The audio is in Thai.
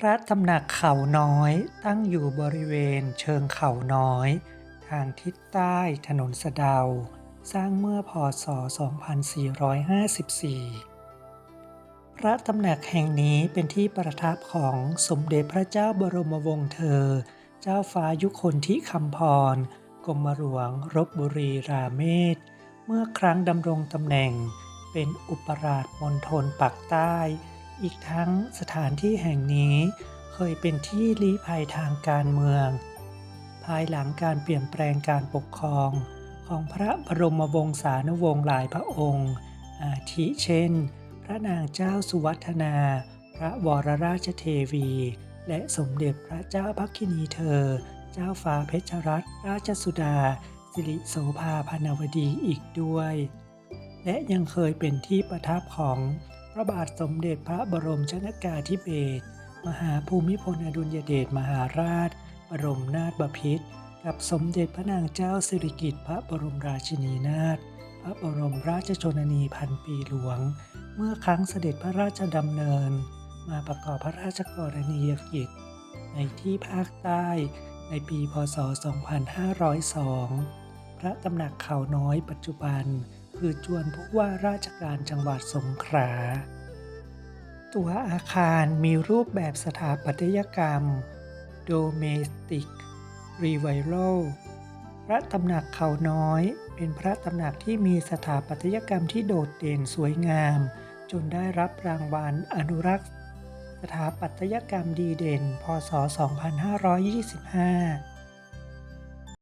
พระตำหนักเขาน้อยตั้งอยู่บริเวณเชิงเขาน้อย ทางทิศใต้ถนนสะเดา สร้างเมื่อพศ 2454 พระตำหนักแห่งนี้เป็นที่ประทับของสมเด็จพระเจ้าบรมวงศ์เธอ เจ้าฟ้ายุคนทิคำพรกรมหลวงรบบุรีราเมศ เมื่อครั้งดำรงตำแหน่งเป็นอุปราชมณฑลปักใต้ อีกทั้งสถานที่แห่งนี้เคยเป็นที่ลี้ภัยทางการเมือง ภายหลังการเปลี่ยนแปลงการปกครองของพระบรมวงศานุวงศ์หลายพระองค์ อาทิเช่น พระนางเจ้าสุวัฒนา พระวรราชเทวี และสมเด็จพระเจ้าพักคินีเธอ เจ้าฟ้าเพชรรัตนราชสุดา สิริโสภาพนวดีอีกด้วย และยังเคยเป็นที่ประทับของ ระบาทสมเด็จพระบรมชนกาธิเบศรมหาภูมิพลอดุลยเดชมหาราช บรมนาถบพิตรกับสมเด็จพระนางเจ้าสิริกิติ์พระบรมราชินีนาถพระบรมราชชนนีพันปีหลวง เมื่อครั้งเสด็จพระราชดำเนิน มาประกอบพระราชกรณียกิจ ในที่ภาคใต้ในปีพศ 2502 พระตำหนักเขาน้อยปัจจุบัน คือจวนผู้ว่าราชการจังหวัดสงขลา ตัวอาคารมีรูปแบบสถาปัตยกรรม Domestic Revival พระตำหนักเขาน้อย เป็นพระตำหนักที่มีสถาปัตยกรรมที่โดดเด่นสวยงาม จนได้รับรางวัลอนุรักษ์สถาปัตยกรรมดีเด่น พศ 2525